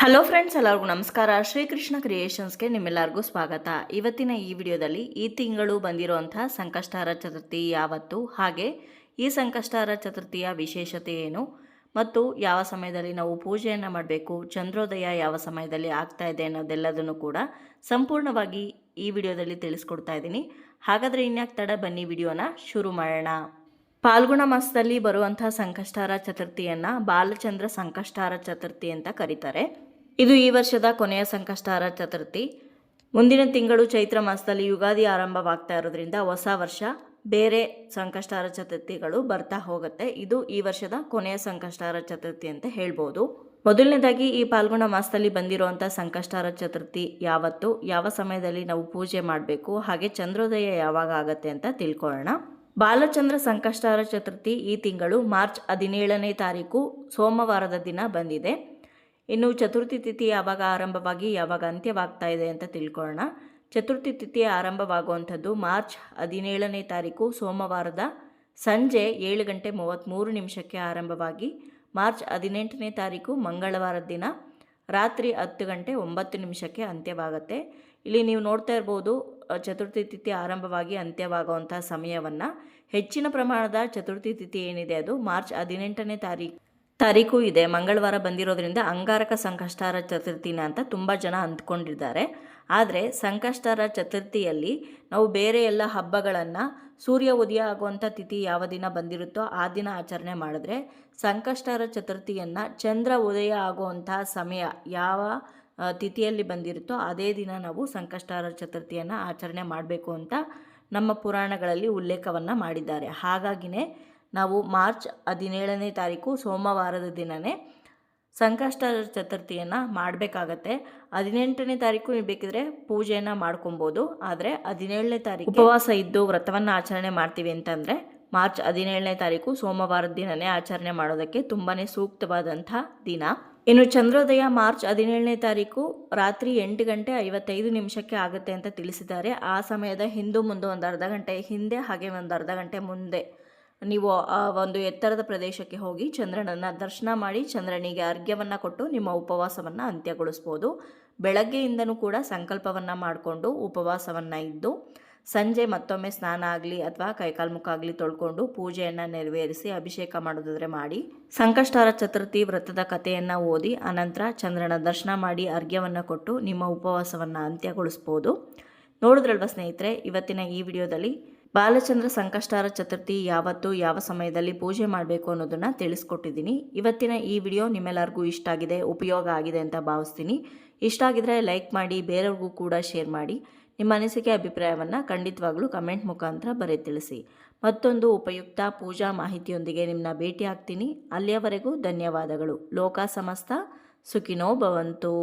Hello friends ಎಲ್ಲರಿಗೂ ನಮಸ್ಕಾರ. ಶ್ರೀಕೃಷ್ಣ ಕ್ರಿಯೇಷನ್ಸ್ಗೆ ನಿಮ್ಮೆಲ್ಲರಿಗೂ ಸ್ವಾಗತ. ಇವತ್ತಿನ ಈ ವಿಡಿಯೋದಲ್ಲಿ ಈ ತಿಂಗಳು ಬಂದಿರುವಂತಹ ಸಂಕಷ್ಟಾರ ಚತುರ್ಥಿ ಯಾವತ್ತು, ಹಾಗೆ ಈ ಸಂಕಷ್ಟಾರ ಚತುರ್ಥಿಯ ವಿಶೇಷತೆ ಏನು, ಮತ್ತು ಯಾವ ಸಮಯದಲ್ಲಿ ನಾವು ಪೂಜೆಯನ್ನು ಮಾಡಬೇಕು, ಚಂದ್ರೋದಯ ಯಾವ ಸಮಯದಲ್ಲಿ ಆಗ್ತಾ ಇದೆ ಅನ್ನೋದೆಲ್ಲದನ್ನು ಕೂಡ ಸಂಪೂರ್ಣವಾಗಿ ಈ ವಿಡಿಯೋದಲ್ಲಿ ತಿಳಿಸ್ಕೊಡ್ತಾ ಇದ್ದೀನಿ. ಹಾಗಾದರೆ ಇನ್ಯಾಕೆ ತಡ ಬನ್ನಿ ವಿಡಿಯೋನ ಶುರು ಮಾಡೋಣ. ಪಾಲ್ಗುಣ ಮಾಸದಲ್ಲಿ ಬರುವಂಥ ಸಂಕಷ್ಟಾರ ಚತುರ್ಥಿಯನ್ನು ಬಾಲಚಂದ್ರ ಸಂಕಷ್ಟಾರ ಚತುರ್ಥಿ ಅಂತ ಕರೀತಾರೆ. ಇದು ಈ ವರ್ಷದ ಕೊನೆಯ ಸಂಕಷ್ಟಾರ ಚತುರ್ಥಿ. ಮುಂದಿನ ತಿಂಗಳು ಚೈತ್ರ ಮಾಸದಲ್ಲಿ ಯುಗಾದಿ ಆರಂಭವಾಗ್ತಾ ಇರೋದ್ರಿಂದ ಹೊಸ ವರ್ಷ, ಬೇರೆ ಸಂಕಷ್ಟಾರ ಚತುರ್ಥಿಗಳು ಬರ್ತಾ ಹೋಗುತ್ತೆ. ಇದು ಈ ವರ್ಷದ ಕೊನೆಯ ಸಂಕಷ್ಟಾರ ಚತುರ್ಥಿ ಅಂತ ಹೇಳ್ಬೋದು. ಮೊದಲನೇದಾಗಿ ಈ ಪಾಲ್ಗುಣ ಮಾಸದಲ್ಲಿ ಬಂದಿರುವಂಥ ಸಂಕಷ್ಟಾರ ಚತುರ್ಥಿ ಯಾವತ್ತು, ಯಾವ ಸಮಯದಲ್ಲಿ ನಾವು ಪೂಜೆ ಮಾಡಬೇಕು, ಹಾಗೆ ಚಂದ್ರೋದಯ ಯಾವಾಗ ಆಗತ್ತೆ ಅಂತ ತಿಳ್ಕೊಳ್ಳೋಣ. ಬಾಲಚಂದ್ರ ಸಂಕಷ್ಟಾರ ಚತುರ್ಥಿ ಈ ತಿಂಗಳು ಮಾರ್ಚ್ ಹದಿನೇಳನೇ ತಾರೀಕು ಸೋಮವಾರದ ದಿನ ಬಂದಿದೆ. ಇನ್ನು ಚತುರ್ಥಿ ತಿಥಿ ಯಾವಾಗ ಆರಂಭವಾಗಿ ಯಾವಾಗ ಅಂತ್ಯವಾಗ್ತಾ ಇದೆ ಅಂತ ತಿಳ್ಕೊಳ್ಳೋಣ. ಚತುರ್ಥಿ ತಿಥಿ ಆರಂಭವಾಗುವಂಥದ್ದು ಮಾರ್ಚ್ ಹದಿನೇಳನೇ ತಾರೀಕು ಸೋಮವಾರದ ಸಂಜೆ ಏಳು ಗಂಟೆ ಮೂವತ್ತ್ಮೂರು ನಿಮಿಷಕ್ಕೆ ಆರಂಭವಾಗಿ, ಮಾರ್ಚ್ ಹದಿನೆಂಟನೇ ತಾರೀಕು ಮಂಗಳವಾರದ ದಿನ ರಾತ್ರಿ ಹತ್ತು ಗಂಟೆ ಒಂಬತ್ತು ನಿಮಿಷಕ್ಕೆ ಅಂತ್ಯವಾಗುತ್ತೆ. ಇಲ್ಲಿ ನೀವು ನೋಡ್ತಾ ಇರ್ಬೋದು ಚತುರ್ಥಿ ತಿಥಿ ಆರಂಭವಾಗಿ ಅಂತ್ಯವಾಗುವಂಥ ಸಮಯವನ್ನು. ಹೆಚ್ಚಿನ ಪ್ರಮಾಣದ ಚತುರ್ಥಿ ತಿಥಿ ಏನಿದೆ ಅದು ಮಾರ್ಚ್ ಹದಿನೆಂಟನೇ ತಾರೀಕು ತಾರೀಕು ಇದೆ. ಮಂಗಳವಾರ ಬಂದಿರೋದ್ರಿಂದ ಅಂಗಾರಕ ಸಂಕಷ್ಟಾರ ಚತುರ್ಥಿನ ಅಂತ ತುಂಬ ಜನ ಅಂದ್ಕೊಂಡಿದ್ದಾರೆ. ಆದರೆ ಸಂಕಷ್ಟಾರ ಚತುರ್ಥಿಯಲ್ಲಿ ನಾವು ಬೇರೆ ಎಲ್ಲ ಹಬ್ಬಗಳನ್ನು ಸೂರ್ಯ ಉದಯ ಆಗುವಂಥ ತಿಥಿ ಯಾವ ದಿನ ಬಂದಿರುತ್ತೋ ಆ ದಿನ ಆಚರಣೆ ಮಾಡಿದ್ರೆ ಸಂಕಷ್ಟಾರ ಚತುರ್ಥಿಯನ್ನು ಚಂದ್ರ ಉದಯ ಆಗುವಂಥ ಸಮಯ ಯಾವ ತಿಥಿಯಲ್ಲಿ ಬಂದಿರುತ್ತೋ ಅದೇ ದಿನ ನಾವು ಸಂಕಷ್ಟಾರ ಚತುರ್ಥಿಯನ್ನು ಆಚರಣೆ ಮಾಡಬೇಕು ಅಂತ ನಮ್ಮ ಪುರಾಣಗಳಲ್ಲಿ ಉಲ್ಲೇಖವನ್ನು ಮಾಡಿದ್ದಾರೆ. ಹಾಗಾಗಿನೇ ನಾವು ಮಾರ್ಚ್ ಹದಿನೇಳನೇ ತಾರೀಕು ಸೋಮವಾರದ ದಿನವೇ ಸಂಕಷ್ಟ ಚತುರ್ಥಿಯನ್ನು ಮಾಡಬೇಕಾಗತ್ತೆ. ಹದಿನೆಂಟನೇ ತಾರೀಕು ನೀವು ಬೇಕಿದ್ರೆ ಪೂಜೆಯನ್ನು ಮಾಡ್ಕೊಬೋದು. ಆದರೆ ಹದಿನೇಳನೇ ತಾರೀಕು ಉಪವಾಸ ಇದ್ದು ವ್ರತವನ್ನು ಆಚರಣೆ ಮಾಡ್ತೀವಿ ಅಂತಂದರೆ ಮಾರ್ಚ್ ಹದಿನೇಳನೇ ತಾರೀಕು ಸೋಮವಾರದ ದಿನನೇ ಆಚರಣೆ ಮಾಡೋದಕ್ಕೆ ತುಂಬಾ ಸೂಕ್ತವಾದಂಥ ದಿನ. ಇನ್ನು ಚಂದ್ರೋದಯ ಮಾರ್ಚ್ ಹದಿನೇಳನೇ ತಾರೀಕು ರಾತ್ರಿ ಎಂಟು ಗಂಟೆ ಐವತ್ತೈದು ನಿಮಿಷಕ್ಕೆ ಆಗುತ್ತೆ ಅಂತ ತಿಳಿಸಿದ್ದಾರೆ. ಆ ಸಮಯದ ಹಿಂದೂ ಮುಂದೆ ಒಂದು ಅರ್ಧ ಗಂಟೆ, ಹಿಂದೆ ಹಾಗೆ ಒಂದು ಅರ್ಧ ಗಂಟೆ ಮುಂದೆ ನೀವು ಆ ಒಂದು ಎತ್ತರದ ಪ್ರದೇಶಕ್ಕೆ ಹೋಗಿ ಚಂದ್ರನನ್ನು ದರ್ಶನ ಮಾಡಿ ಚಂದ್ರನಿಗೆ ಅರ್ಘ್ಯವನ್ನು ಕೊಟ್ಟು ನಿಮ್ಮ ಉಪವಾಸವನ್ನು ಅಂತ್ಯಗೊಳಿಸ್ಬೋದು. ಬೆಳಗ್ಗೆಯಿಂದನೂ ಕೂಡ ಸಂಕಲ್ಪವನ್ನು ಮಾಡಿಕೊಂಡು ಉಪವಾಸವನ್ನು ಇದ್ದು ಸಂಜೆ ಮತ್ತೊಮ್ಮೆ ಸ್ನಾನ ಆಗಲಿ ಅಥವಾ ಕೈಕಾಲು ಮುಖ ಆಗಲಿ ತೊಳ್ಕೊಂಡು ಪೂಜೆಯನ್ನು ನೆರವೇರಿಸಿ ಅಭಿಷೇಕ ಮಾಡೋದಾದರೆ ಮಾಡಿ. ಸಂಕಷ್ಟಾರ ಚತುರ್ಥಿ ವ್ರತದ ಕಥೆಯನ್ನು ಓದಿ ಅನಂತರ ಚಂದ್ರನ ದರ್ಶನ ಮಾಡಿ ಅರ್ಘ್ಯವನ್ನು ಕೊಟ್ಟು ನಿಮ್ಮ ಉಪವಾಸವನ್ನು ಅಂತ್ಯಗೊಳಿಸ್ಬೋದು. ನೋಡಿದ್ರಲ್ವ ಸ್ನೇಹಿತರೆ, ಇವತ್ತಿನ ಈ ವಿಡಿಯೋದಲ್ಲಿ ಬಾಲಚಂದ್ರ ಸಂಕಷ್ಟಾರ ಚತುರ್ಥಿ ಯಾವತ್ತು, ಯಾವ ಸಮಯದಲ್ಲಿ ಪೂಜೆ ಮಾಡಬೇಕು ಅನ್ನೋದನ್ನು ತಿಳಿಸ್ಕೊಟ್ಟಿದ್ದೀನಿ. ಇವತ್ತಿನ ಈ ವಿಡಿಯೋ ನಿಮ್ಮೆಲ್ಲರಿಗೂ ಇಷ್ಟ ಆಗಿದೆ, ಉಪಯೋಗ ಆಗಿದೆ ಅಂತ ಭಾವಿಸ್ತೀನಿ. ಇಷ್ಟ ಆಗಿದ್ರೆ ಲೈಕ್ ಮಾಡಿ, ಬೇರೆಯವ್ರಿಗೂ ಕೂಡ ಶೇರ್ ಮಾಡಿ. ನಿಮ್ಮ ಅನಿಸಿಕೆ, ಅಭಿಪ್ರಾಯವನ್ನು ಖಂಡಿತವಾಗ್ಲೂ ಕಮೆಂಟ್ ಮುಖಾಂತರ ಬರೆ ತಿಳಿಸಿ. ಮತ್ತೊಂದು ಉಪಯುಕ್ತ ಪೂಜಾ ಮಾಹಿತಿಯೊಂದಿಗೆ ನಿಮ್ಮನ್ನ ಭೇಟಿ ಆಗ್ತೀನಿ. ಅಲ್ಲಿಯವರೆಗೂ ಧನ್ಯವಾದಗಳು. ಲೋಕ ಸಮಸ್ತ, ಸುಖಿನೋ ಭವಂತು.